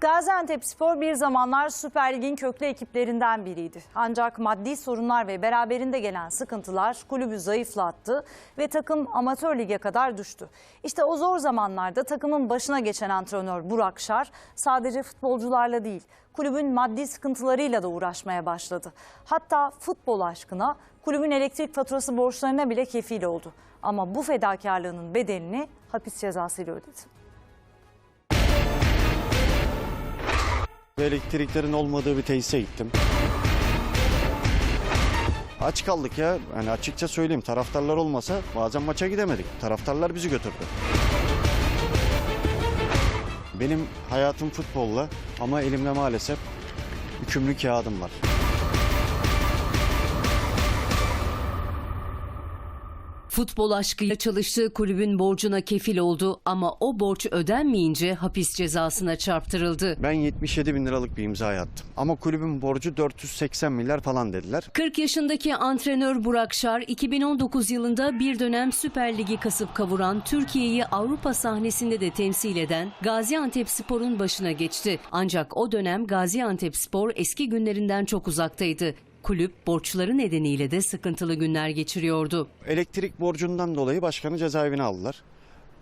Gaziantepspor bir zamanlar Süper Lig'in köklü ekiplerinden biriydi. Ancak maddi sorunlar ve beraberinde gelen sıkıntılar kulübü zayıflattı ve takım amatör lige kadar düştü. İşte o zor zamanlarda takımın başına geçen antrenör Burak Şar sadece futbolcularla değil kulübün maddi sıkıntılarıyla da uğraşmaya başladı. Hatta futbol aşkına kulübün elektrik faturası borçlarına bile kefil oldu. Ama bu fedakarlığının bedelini hapis cezasıyla ödedi. Elektriklerin olmadığı bir tesise gittim. Aç kaldık ya. Yani açıkça söyleyeyim taraftarlar olmasa bazen maça gidemedik. Taraftarlar bizi götürdü. Benim hayatım futbolla ama elimde maalesef hükümlü kağıdım var. Futbol aşkıyla çalıştığı kulübün borcuna kefil oldu ama o borç ödenmeyince hapis cezasına çarptırıldı. Ben 77 bin liralık bir imza attım. Ama kulübün borcu 480 milyar falan dediler. 40 yaşındaki antrenör Burak Şar 2019 yılında bir dönem Süper Ligi kasıp kavuran Türkiye'yi Avrupa sahnesinde de temsil eden Gaziantepspor'un başına geçti. Ancak o dönem Gaziantepspor eski günlerinden çok uzaktaydı. Kulüp borçları nedeniyle de sıkıntılı günler geçiriyordu. Elektrik borcundan dolayı başkanı cezaevine aldılar.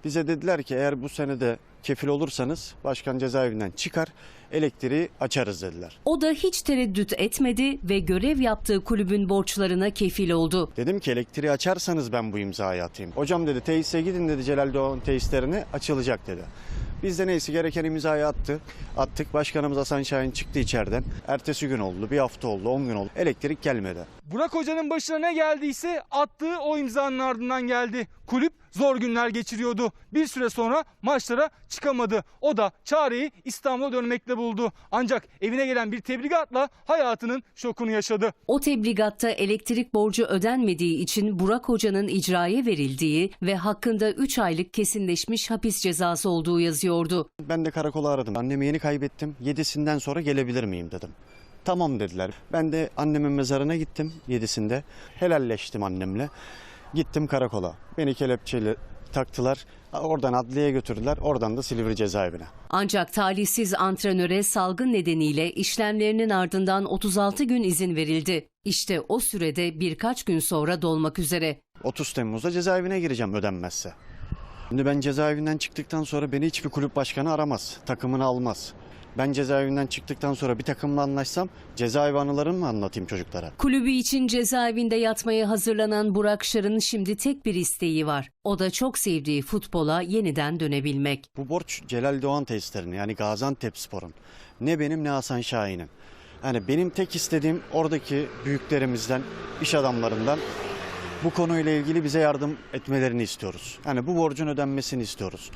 Bize dediler ki eğer bu sene de kefil olursanız başkan cezaevinden çıkar, elektriği açarız dediler. O da hiç tereddüt etmedi ve görev yaptığı kulübün borçlarına kefil oldu. Dedim ki elektriği açarsanız ben bu imzayı atayım. Hocam dedi tesise gidin dedi Celal Doğan tesislerine açılacak dedi. Biz de neyse gereken imzayı attı. Attık. Başkanımız Hasan Şahin çıktı içeriden. Ertesi gün oldu, bir hafta oldu, 10 gün oldu. Elektrik gelmedi. Burak Hoca'nın başına ne geldiyse attığı o imzanın ardından geldi. Kulüp zor günler geçiriyordu. Bir süre sonra maçlara çıkamadı. O da çareyi İstanbul'a dönmekle buldu. Ancak evine gelen bir tebligatla hayatının şokunu yaşadı. O tebligatta elektrik borcu ödenmediği için Burak Hoca'nın icraya verildiği ve hakkında 3 aylık kesinleşmiş hapis cezası olduğu yazıyordu. Ben de karakola aradım. Annemi yeni kaybettim. Yedisinden sonra gelebilir miyim dedim. Tamam dediler. Ben de annemin mezarına gittim yedisinde. Helalleştim annemle. Gittim karakola. Beni kelepçeyle taktılar. Oradan adliyeye götürdüler. Oradan da Silivri cezaevine. Ancak talihsiz antrenöre salgın nedeniyle işlemlerinin ardından 36 gün izin verildi. İşte o sürede birkaç gün sonra dolmak üzere. 30 Temmuz'da cezaevine gireceğim ödenmezse. Şimdi ben cezaevinden çıktıktan sonra beni hiçbir kulüp başkanı aramaz. Takımını almaz. Ben cezaevinden çıktıktan sonra bir takımla anlaşsam cezaevi anılarını mı anlatayım çocuklara? Kulübü için cezaevinde yatmaya hazırlanan Burak Şar'ın şimdi tek bir isteği var. O da çok sevdiği futbola yeniden dönebilmek. Bu borç Celal Doğan tesislerinin yani Gaziantepspor'un. Ne benim ne Hasan Şahin'in. Yani benim tek istediğim oradaki büyüklerimizden, iş adamlarından bu konuyla ilgili bize yardım etmelerini istiyoruz. Yani bu borcun ödenmesini istiyoruz.